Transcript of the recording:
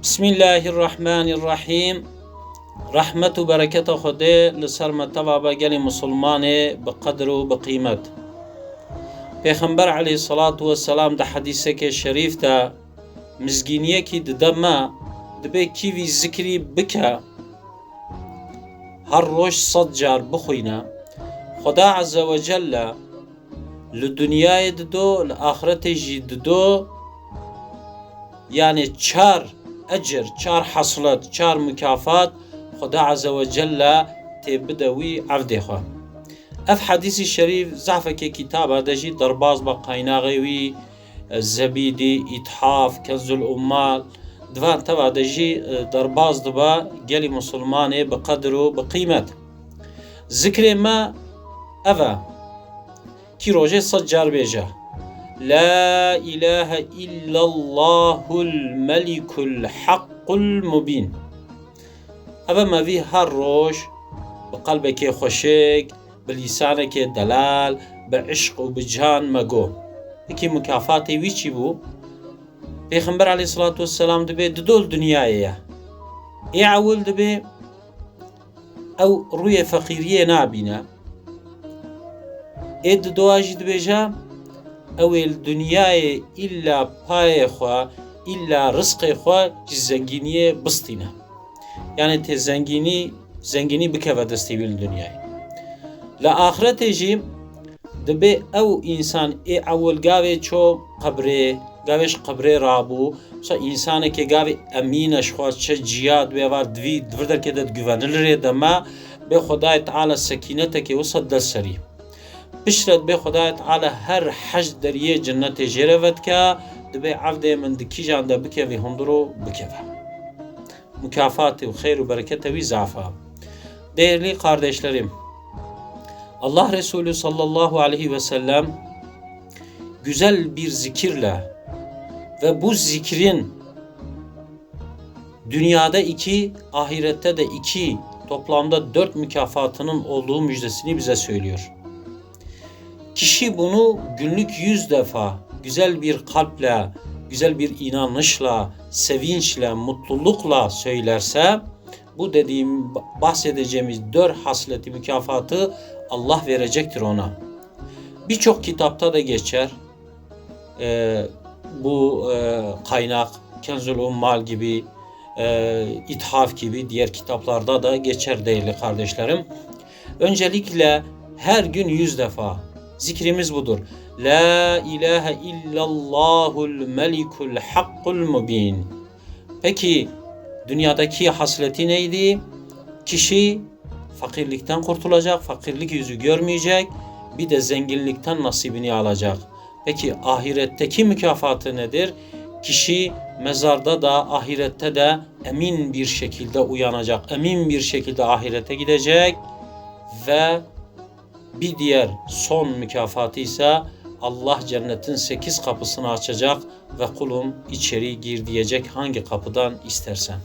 Bismillahirrahmanirrahim. رحمت و برکت خدا لسر متوا با گلی مسلمان بقدر قدر و به قیمت پیغمبر علی صلات و ده حدیثه که شریف ده مزگینیه که ده دمه دبه کیوی ذکری بکه هر روش صد جار بخوینه خدا عز و جل لدنیای دو لآخرت جی دو یعنی چار أجر چار حصلت چار مكافات خدا عز وجل تبدوي عبده خو اف حديث الشريف زعفك كتابه دجي درباز بقايناغي زبيدي اتحاف كنز الامال دوان تبع دجي آه، درباز دبا جلي مسلماني بقدره بقيمته ذكر ما أفا كي روجي صد جار بيجا لا إله إلا الله الملك الحق المبين أبا ما في هالروش بقلبك خشيك بلسانك دلال بعشق وبجان مقو بكي مكافاتي ويشي بو؟ پیغمبر علیه الصلاة والسلام دبي دول دنیایه ای عول دبی أو روی فقیریه نابینه اید دواجی جام ئەوێ دنیاە ئللا پایەخوا ئللا ڕسقیخوا زەنگینیە بستینە. یانە تێ زەنگینی زەنگینی بکەوە دەستی ویل دنیای. لە ئاخرەتێژی دەبێ ئەو ئینسان ئێ ئەولگاوێ چۆ قبرێ گاوێش قبرێ رابوو چە ئینسانێکی گاوی ئەمینەشخوا چە جیا دوێوار دوی دوردەکێ دەت گوڤەنلرێ دەما بێ خدای تعاە سەکینەتەکێ وسە دەسەری Xwedayê Teala her heş deriyê cennetê jêre vedike dibe evdê min di kîjan de bikevî hundir û bikeve. Mükafatê û xeyr û berekete wî zafa. Değerli kardeşlerim, Allah Resulü sallallahu aleyhi ve sellem güzel bir zikirle ve bu zikrin dünyada iki, ahirette de iki, toplamda dört mükafatının olduğu müjdesini bize söylüyor. Kişi bunu günlük yüz defa güzel bir kalple, güzel bir inanışla, sevinçle, mutlulukla söylerse bu dediğim bahsedeceğimiz dört hasleti mükafatı Allah verecektir ona. Birçok kitapta da geçer. Ee, bu e, kaynak Kenzul Ummal gibi, e, İthaf gibi diğer kitaplarda da geçer değerli kardeşlerim. Öncelikle her gün yüz defa zikrimiz budur. La ilahe illallahul melikul hakkul mubin. Peki dünyadaki hasleti neydi? Kişi fakirlikten kurtulacak, fakirlik yüzü görmeyecek, bir de zenginlikten nasibini alacak. Peki ahiretteki mükafatı nedir? Kişi mezarda da ahirette de emin bir şekilde uyanacak, emin bir şekilde ahirete gidecek ve bir diğer son mükafatı ise Allah cennetin sekiz kapısını açacak ve kulum içeri gir diyecek hangi kapıdan istersen.